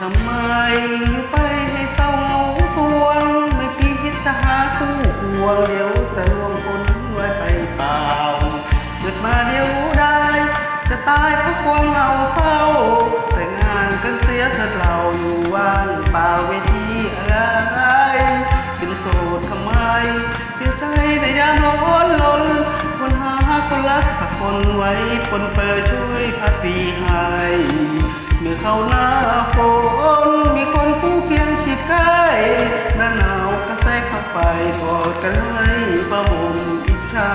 ทำไมไปให้เศร้าเหงาสวงไม่คิดจะหาคู่ควงเดี๋ยวจะรวมคนไว้ไปเปล่าเกิดมาเดี๋ยวได้ จะตายเพราะความเหงาเศร้า แต่งานกันเสียเถิดเราอยู่ว่างเปล่าเวทีอะไรเป็นโสดทำไมเสียใจในยามร้อนลนคนหาคนรัก คนไว้ปนเปื้อช่วยพัดปีให้เมื่อเข้าหน้าฝนมีคนผู้เคียงชิดใกล้หน้าหนาวก็แทรกเข้าไปกอดกันให้ประมมอิจฉา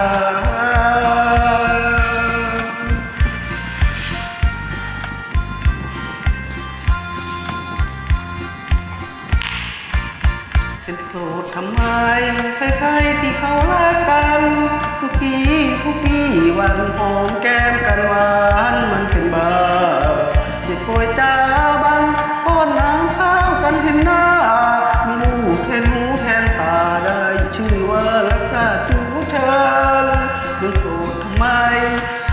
เป็นโสดทำไมใคร วันหอมแก้มกันหวานมันเป็นบ้าเจ็บป่วยจ้าบังป้อนน้ำข้าวกันเห็นหน้า มีลูกแทนหูแทนตาได้ชื่อว่ารักษาจูเชิญเป็นโสดทำไม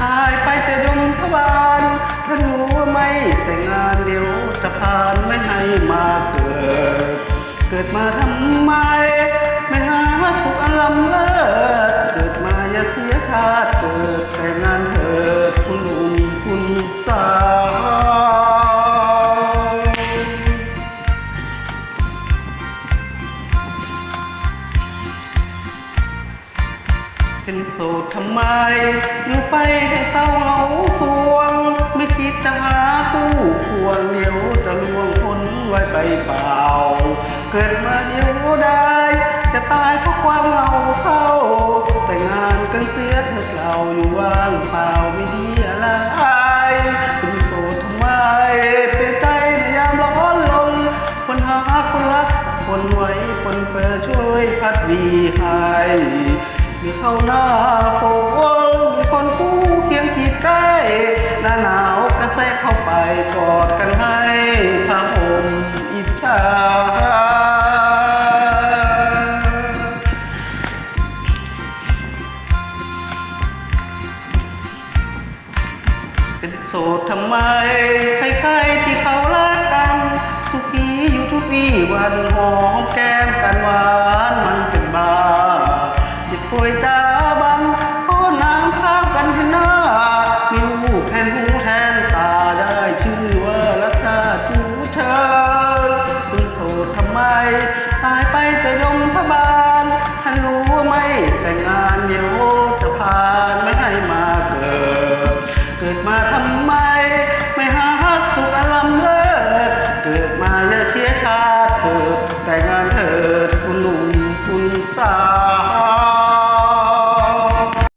หายไปแต่ดมพบาลถ้ารู้ว่าไม่แต่งานเดี๋ยวจะผ่านไม่ให้มาเกิด เกิดมาทำไม เป็นโสดทำไมอยู่ไปให้เศร้าเหงาสวง ไม่คิดจะหาคู่ควงเดี๋ยวจะลวงคนไว้ไปเปล่า เกิดมาเดียวได้ จะตายเพราะความเหงาเศร้า แต่งานกันเสียเถิดเราอยู่ว่างเปล่าไม่ดีอะไรเป็นโสดทำไมเสียใจในยามร้อนลนคนหาคนรักคนไว้คนเปิดช่วยพัดวีให้ มีเข้าหน้าฝนมีคนคู่เคียงขีดใกล้หน้าหนาวกระแทกเข้าไปกอดกันให้ทำผมอิจฉาเป็นโสดทำไมใครๆที่เขารักกัน ทุกทีอยู่ทุกวีวันหอม มาทำไม ไม่หาสุขอลัมเลิศเกิดมาเย่าเชียชาติเกิดแต่